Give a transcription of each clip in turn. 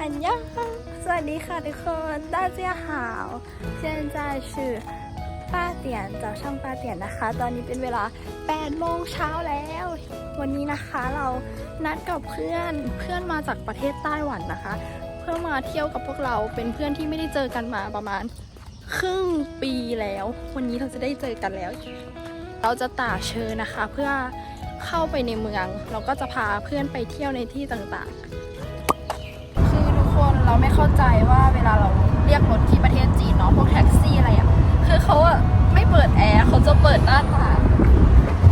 อันยองสวัสดีค่ะทุกคน大家好现在是八点早上八点นะคะ ตอนนี้เป็นเวลา8โมงเช้าแล้ว วันนี้นะคะเรานัดกับเพื่อนเพื่อนมาจากประเทศไต้หวันนะคะ เพื่อมาเที่ยวกับพวกเราเป็นเพื่อนที่ไม่ได้เจอกันมาประมาณครึ่งปีแล้ว วันนี้เราจะได้เจอกันแล้ว เราจะต่าเชิญนะคะ เพื่อเข้าไปในเมือง เราก็จะพาเพื่อนไปเที่ยวในที่ต่างๆ คือทุกคน เราไม่เข้าใจว่าเวลาเราเรียกรถที่ประเทศจีนเนาะพวกแท็กซี่อะไรอะ่ะคือเขาอะไม่เปิดแอร์เขาจะเปิดหน้าต่าง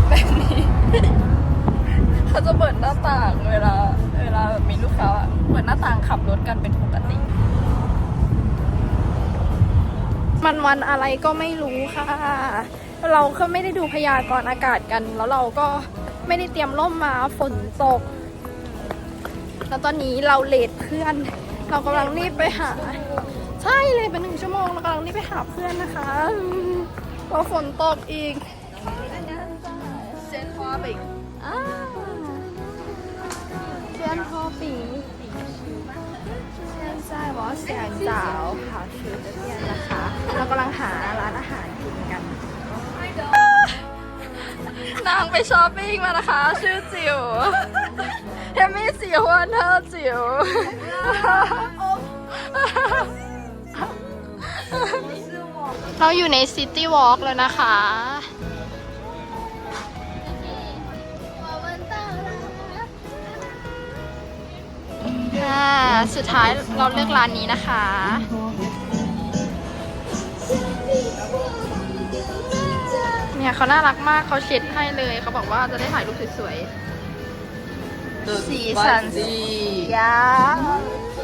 แบบนี้เขาจะเปิดหน้าต่างเวลา เวลาแบบมีลูกค้าอะเปิดหน้าต่างขับรถกันเป็นปกติ มันวันอะไรก็ไม่รู้ค่ะ เราก็ไม่ได้ดูพยากรณ์อากาศกัน แล้วเราก็ไม่ได้เตรียมร่มมาฝนตก แล้วตอนนี้เราเลทเพื่อน เรากำลังรีบไปหา ใช่เลยเป็นหนึ่งชั่วโมงเรากำลังรีบไปหาเพื่อนนะคะอืมเพราะฝนตกอีกเซนทอปิงอ่าเซนทอปิง现在我想找好吃的店นะคะ เรากำลังหาร้านอาหารกินกัน นางไปช้อปปิ้งมานะคะ ชื่อจิ๋ว เทมมี่สีฮวเธอจิ๋วเราอยู่ในซิตี้วอล์กแล้วนะคะค่ะสุดท้ายเราเลือกร้านนี้นะคะ เนี่ยเขาน่ารักมากเขาเช็ดให้เลย เขาบอกว่าจะได้ถ่ายรูปสวยๆ 喜欢吃什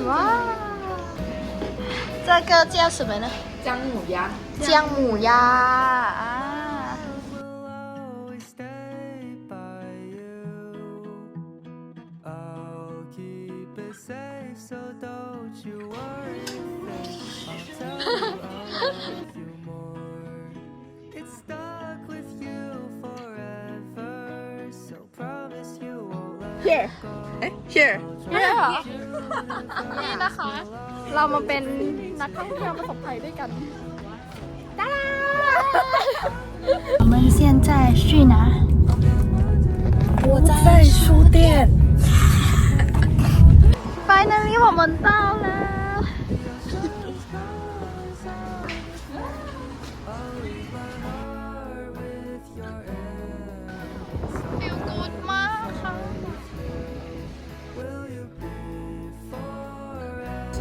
哇这个叫什么呢？姜母鸭。姜母鸭。啊。Safe, so don't you worry won't let Here. go. 哎，here， เนี่ยเหรอนี่นะคะ เรามาเป็นนักท่องเที่ยวประสบภัยด้วยกันจ้า我们现在去哪？我在书店。Finally，我们到了。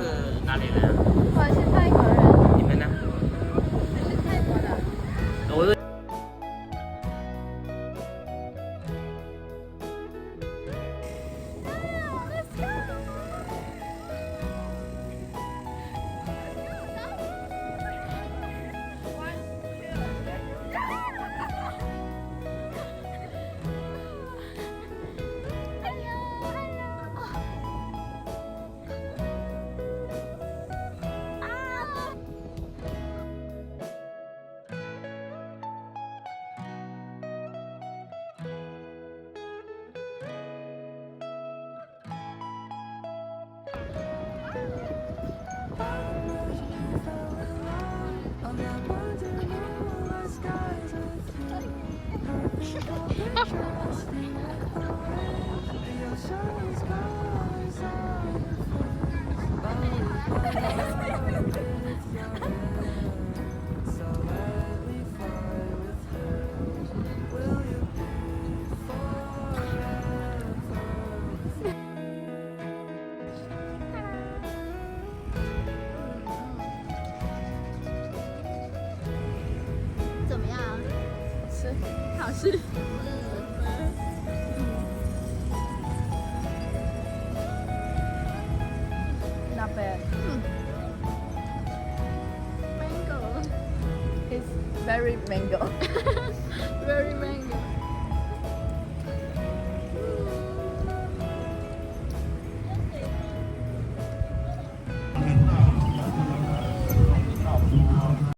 是哪里人啊？我是泰国人，你们呢？怎么样？吃，好吃。very mango. very mango.